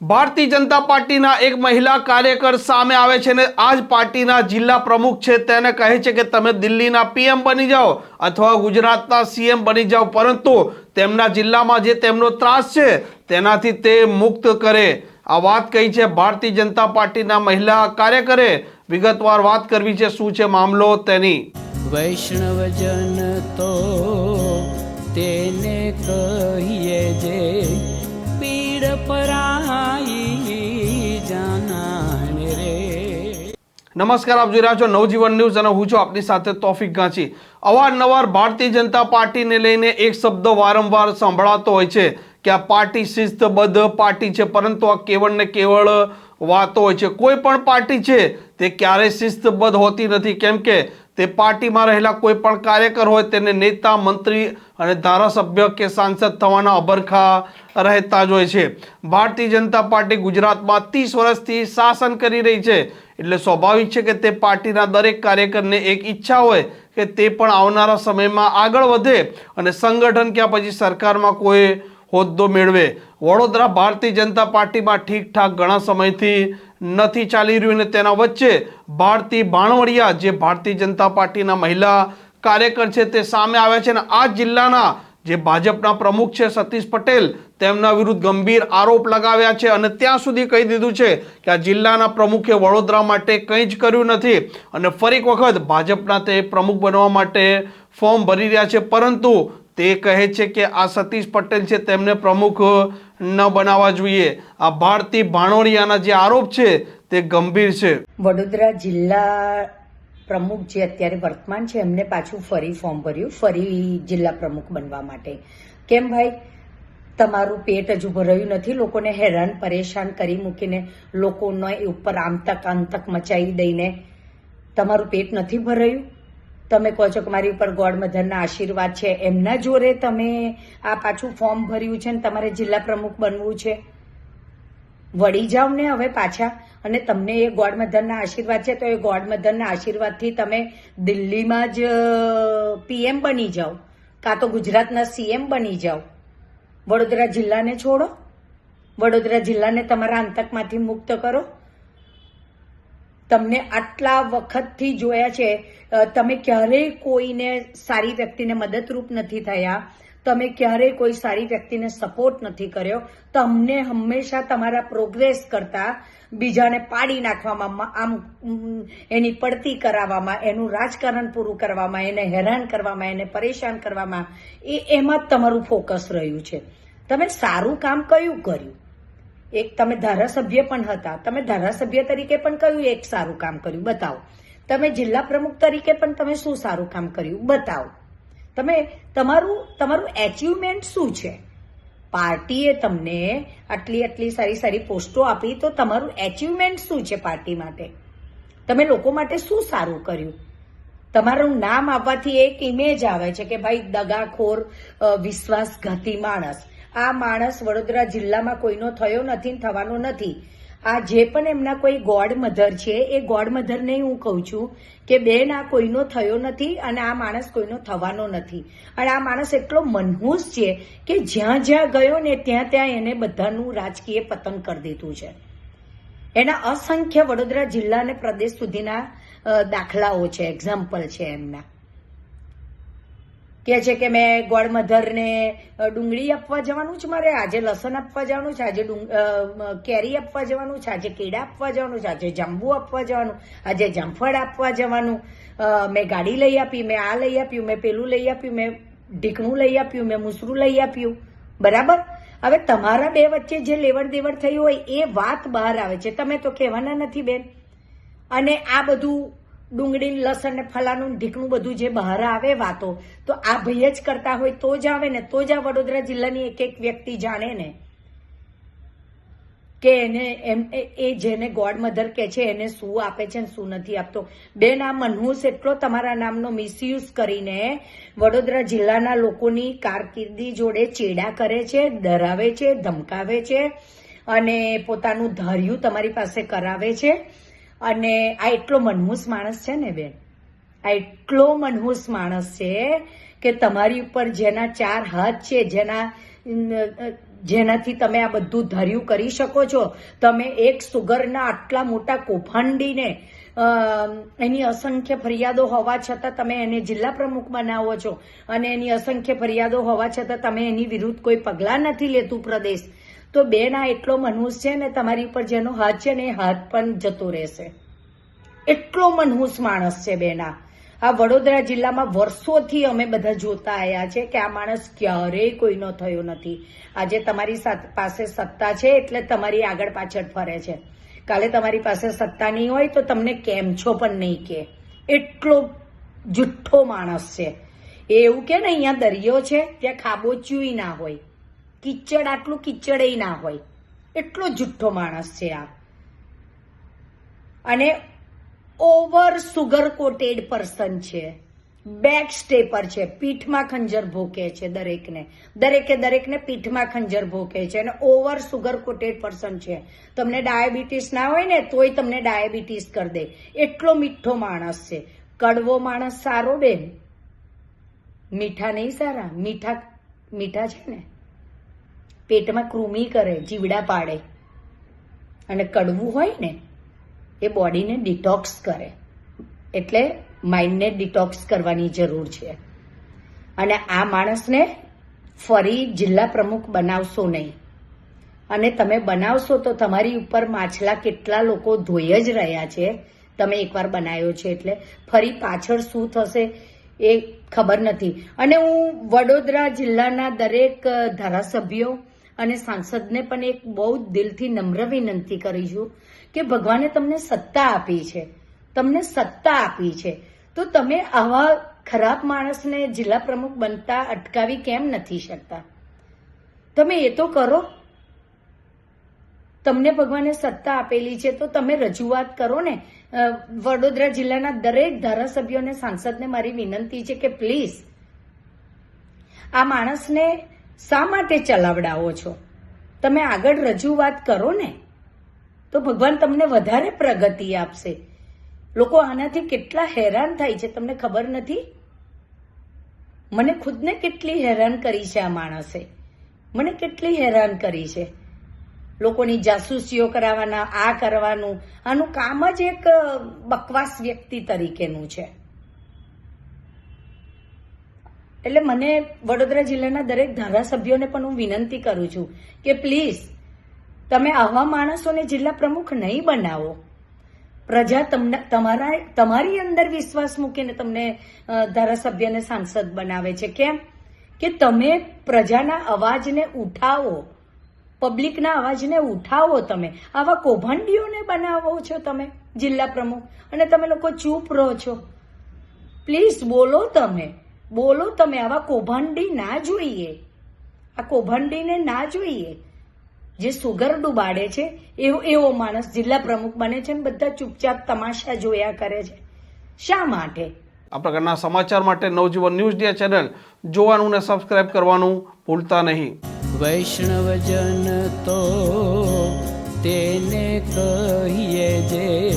ભારતીય જનતા પાર્ટીના એક મહિલા કાર્યકર સામે આવે છે અને આ જ પાર્ટીના જિલ્લા પ્રમુખ છે. તેને કહે છે કે તમે દિલ્હીના પીએમ બની જાઓ અથવા ગુજરાતના સીએમ બની જાઓ, પરંતુ તેમના જિલ્લામાં જે તેમનો ત્રાસ છે તેનાથી તે મુક્ત કરે. આ વાત કહી છે ભારતીય જનતા પાર્ટીના મહિલા કાર્યકરે. વિગતવાર વાત કરવી છે શું છે મામલો તેની. વૈષ્ણવજન તો તેને કહીએ જે પીડ જાનાને રે. નમસ્કાર, આપ જોઈ રહ્યા છો નવજીવન ન્યૂઝ અને હું છું આપની સાથે તોફિક ગાંચી. અવારનવાર ભારતીય જનતા પાર્ટીને લઈને એક શબ્દ વારંવાર સંભળાતો હોય છે કે આ પાર્ટી શિસ્તબદ્ધ પાર્ટી છે, પરંતુ આ કેવળ ને કેવળ વાતો હોય છે. કોઈ પણ પાર્ટી છે તે ક્યારેય શિસ્તબદ્ધ હોતી નથી. કેમ કે તે પાર્ટીમાં રહેલા કોઈ પણ કાર્યકર હોય તેને નેતા, મંત્રી અને ધારાસભ્ય કે સાંસદ થવાના અભરખા રહેતા જ હોય છે. ભારતીય જનતા પાર્ટી ગુજરાતમાં ત્રીસ વર્ષથી શાસન કરી રહી છે. એટલે સ્વાભાવિક છે કે તે પાર્ટીના દરેક કાર્યકરને એક ઈચ્છા હોય કે તે પણ આવનારા સમયમાં આગળ વધે અને સંગઠન કે પછી સરકારમાં કોઈ હોદ્દો મેળવે. વડોદરા ભારતીય જનતા પાર્ટીમાં ઠીકઠાક ઘણા સમયથી નથી ચાલી રહ્યું અને તેના વચ્ચે ભારતી ભાણવડિયા જે ભારતીય જનતા પાર્ટીના મહિલા કાર્યકર છે, તે સામે આવ્યા છે અને આ જિલ્લાના જે ભાજપના પ્રમુખ છે, સતીશ પટેલ, તેમના વિરુદ્ધ ગંભીર આરોપ લગાવ્યા છે અને ત્યાં સુધી કહી દીધું છે કે આ જિલ્લાના પ્રમુખે વડોદરા માટે કંઈ જ કર્યું નથી અને ફરી વખત ભાજપના તે પ્રમુખ બનવા માટે ફોર્મ ભરી રહ્યા છે. પરંતુ તે કહે છે કે આ સતીશ પટેલ છે, તેમને પ્રમુખ, ન બનાવવા જોઈએ. આ ભારતી ભાણોડિયાના જે આરોપ છે, તે ગંભીર છે. વડોદરા જિલ્લા પ્રમુખ જે અત્યારે વર્તમાન છે, એમને પાછું ફરી ફોર્મ ભર્યું, ફરી જિલ્લા પ્રમુખ બનવા માટે. કેમ ભાઈ? તમારું પેટ હજુ ભરાયું નથી, લોકોને હેરાન, પરેશાન કરી મૂકીને લોકોને ઉપર આમતક આંતક મચાવી દઈને તમારું પેટ નથી ભરાયું? તમે કહો છો કે મારી ઉપર ગોડ મધરના આશીર્વાદ છે, એમના જોરે તમે આ પાછું ફોર્મ ભર્યું છે ને તમારે જિલ્લા પ્રમુખ બનવું છે? વળી જાઓ ને હવે પાછા અને તમને એ ગોડ મધરના આશીર્વાદ છે, તો એ ગોડ મધરના આશીર્વાદથી તમે દિલ્હીમાં જ પીએમ બની જાઓ. કાં તો ગુજરાતના સીએમ બની જાઓ. વડોદરા જિલ્લાને છોડો. વડોદરા જિલ્લાને તમારા અંતકમાંથી મુક્ત કરો. તમને આટલા વખતથી જોયા છે તમે ક્યારેય કોઈને સારી વ્યક્તિને મદદરૂપ નથી થયા, તમે ક્યારેય કોઈ સારી વ્યક્તિને સપોર્ટ નથી કર્યો, તમને હંમેશા તમારા પ્રોગ્રેસ કરતા બીજાને પાડી નાખવામાં આમ એની પડતી કરાવવામાં, એનું રાજકારણ પૂરું કરવામાં, એને હેરાન કરવામાં, એને પરેશાન કરવામાં, એ એમાં જ તમારું ફોકસ રહ્યું છે. તમે સારું કામ કયું કર્યું? એક તમે ધારાસભ્ય પણ હતા. તમે ધારાસભ્ય તરીકે પણ કયું એક સારું કામ કર્યું? બતાવો. તમે જિલ્લા પ્રમુખ તરીકે પણ તમે શું સારું કામ કર્યું? બતાવો. તમે, તમારું તમારું એચિવમેન્ટ શું છે? પાર્ટીએ તમને આટલી આટલી સારી સારી પોસ્ટો આપી તો તમારું એચિવમેન્ટ શું છે પાર્ટી માટે? તમે લોકો માટે શું સારું કર્યું? તમારું નામ આપવાથી એક ઇમેજ આવે છે કે ભાઈ દગાખોર વિશ્વાસઘાતી માણસ. આ માણસ વડોદરા જિલ્લામાં કોઈનો થયો નથી થવાનો નથી. આ જે પણ એમના કોઈ ગોડ મધર છે, એ ગોડ મધરને હું કહું છું કે બેન, આ કોઈનો થયો નથી અને આ માણસ કોઈનો થવાનો નથી. અને આ માણસ એટલો મનહૂસ છે કે જ્યાં જ્યાં ગયો ને ત્યાં ત્યાં એને બધાનું રાજકીય પતન કરી દીધું છે. એના અસંખ્ય વડોદરા જિલ્લા અને પ્રદેશ સુધીના દાખલાઓ છે એક્ઝામ્પલ છે એમના. કે છે કે મેં ગોળ મધરને ડુંગળી આપવા જવાનું છે મારે, આજે લસણ આપવા જવાનું છે, આજે કેરી આપવા જવાનું છે, આજે કેળા આપવા જવાનું છે, આજે જાંબુ આપવા જવાનું, આજે જામફળ આપવા જવાનું. મેં ગાડી લઈ આપી, મેં આ લઈ આપ્યું, મેં પેલું લઈ આપ્યું, મેં ઢીકણું લઈ આપ્યું, મેં મુસરું લઈ આપ્યું. બરાબર? હવે તમારા બે વચ્ચે જે લેવડ દેવડ થઈ હોય એ વાત બહાર આવે છે. તમે તો કહેવાના નથી બેન. અને આ બધું ડુંગળી, લસણ ને ફલાનું ઢીકણું બધું જે બહાર આવે વાતો, તો આ ભાઈ જ કરતા હોય તો જ આવે ને, તો જ આ વડોદરા જિલ્લાની એક એક વ્યક્તિ જાણે ને કે એને એમ, એ જેને ગોડ મધર કે છે, એને શું આપે છે ને શું નથી આપતો. બેન આ મનહુસ એટલો તમારા નામનો મિસયુઝ કરીને વડોદરા જિલ્લાના લોકોની કારકિર્દી જોડે ચેડા કરે છે, ડરાવે છે, ધમકાવે છે અને પોતાનું ધાર્યું તમારી પાસે કરાવે છે. અને આ એટલો મનહૂસ માણસ છે ને બેન? આ એટલો મનહૂસ માણસ છે કે તમારી ઉપર જેના ચાર હાથ છે, જેના જેનાથી તમે આ બધું ધર્યું કરી શકો છો, તમે એક સુગરના આટલા મોટા કૌભાંડીને એની અસંખ્ય ફરિયાદો હોવા છતાં તમે એને જિલ્લા પ્રમુખ બનાવો છો અને એની અસંખ્ય ફરિયાદો હોવા છતાં તમે એની વિરુદ્ધ કોઈ પગલાં નથી લેતું પ્રદેશ. તો બેન આ એટલો મનહૂસ છે ને તમારી ઉપર જેનો હાથ છે ને એ હાથ પણ જતો રહેશે. એટલો મનહૂસ માણસ છે બેના. આ વડોદરા જિલ્લામાં વર્ષોથી અમે બધા જોતા આવ્યા છે કે આ માણસ ક્યારેય કોઈનો થયો નથી. આજે તમારી પાસે સત્તા છે એટલે તમારી આગળ પાછળ ફરે છે. કાલે તમારી પાસે સત્તા નહીં હોય તો તમને કેમ છો પણ નહીં કે. એટલો જુઠ્ઠો માણસ છે. એ એવું કે ને, અહીંયા દરિયો છે, ત્યાં ખાબોચ્યું ના હોય. કિચડ આટલું કિચડ ના હોય. એટલો જુઠ્ઠો માણસ છે આ. અને ઓવર સુગર કોટેડ પર્સન છે. બેક સ્ટેપર છે. પીઠમાં ખંજર ભોકે છે દરેકને. દરેકે દરેકને પીઠમાં ખંજર ભોકે છે અને ઓવર સુગર કોટેડ પર્સન છે. તમને ડાયાબિટીસ ના હોય ને તોય તમને ડાયાબિટીસ કરી દે. એટલો મીઠો માણસ છે. કડવો માણસ સારો બેન. મીઠા નહીં સારા. મીઠા મીઠા છે ને. પેટમાં કૃમિ કરે જીવડા પાડે. અને કડવું હોય ને, એ બોડીને ડિટોક્સ કરે. એટલે માઇન્ડને ડિટોક્સ કરવાની જરૂર છે. અને આ માણસને ફરી જિલ્લા પ્રમુખ બનાવશો નહીં. અને તમે બનાવશો તો તમારી ઉપર માછલા કેટલા લોકો ધોઈ જ રહ્યા છે. તમે એકવાર બનાવ્યો છે એટલે ફરી પાછળ શું થશે એ ખબર નથી. અને હું વડોદરા જિલ્લાના દરેક ધારાસભ્યો અને સાંસદને પણ એક બહુ દિલથી નમ્ર વિનંતી કરી છું કે ભગવાને તમને સત્તા આપી છે, તમને સત્તા આપી છે. તો તમે આવા ખરાબ માણસને જિલ્લા પ્રમુખ બનતા અટકાવી કેમ નથી શકતા? તમે એ તો કરો. તમને ભગવાને સત્તા આપેલી છે તો તમે રજૂઆત કરો ને. વડોદરા જિલ્લાના દરેક ધારાસભ્યોને, સાંસદને મારી વિનંતી છે કે પ્લીઝ આ માણસને શા માટે ચલાવડાવો છો? તમે આગળ રજૂઆત કરો ને. તો ભગવાન તમને વધારે પ્રગતિ આપશે. લોકો આનાથી કેટલા હેરાન થાય છે તમને ખબર નથી? મને ખુદને કેટલી હેરાન કરી છે આ માણસે. મને કેટલી હેરાન કરી છે. લોકોની જાસૂસીઓ કરાવવાના, આ કરવાનું, આનું કામ જ એક બકવાસ વ્યક્તિ તરીકેનું છે. એટલે મને વડોદરા જિલ્લાના દરેક ધારાસભ્યોને પણ હું વિનંતી કરું છું કે પ્લીઝ, તમે આવા માણસોને જિલ્લા પ્રમુખ નહીં બનાવો. પ્રજા તમને, તમારા, તમારી અંદર વિશ્વાસ મૂકીને તમને ધારાસભ્યને સાંસદ બનાવે છે. કેમ? કે તમે પ્રજાના અવાજને ઉઠાવો. પબ્લિકના અવાજને ઉઠાવો તમે. આવા કૌભાંડીઓને બનાવો છો તમે, જિલ્લા પ્રમુખ. અને તમે લોકો ચૂપ રહો છો. પ્લીઝ બોલો તમે. બોલો તમે આવા કૌભાંડી ના જોઈએ. આ કૌભાંડીને ના જોઈએ. જે સુગર ડુબાડે છે એવો એવો માણસ જિલ્લા પ્રમુખ બને છે ને બધા ચૂપચાપ તમાશા જોયા કરે છે. શા માટે? આ પ્રકારના સમાચાર માટે નવજીવન ન્યૂઝ ડી ચેનલ જોવાનું ને સબસ્ક્રાઇબ કરવાનું ભૂલતા નહીં. વૈષ્ણવજન તો તેને કહીએ જે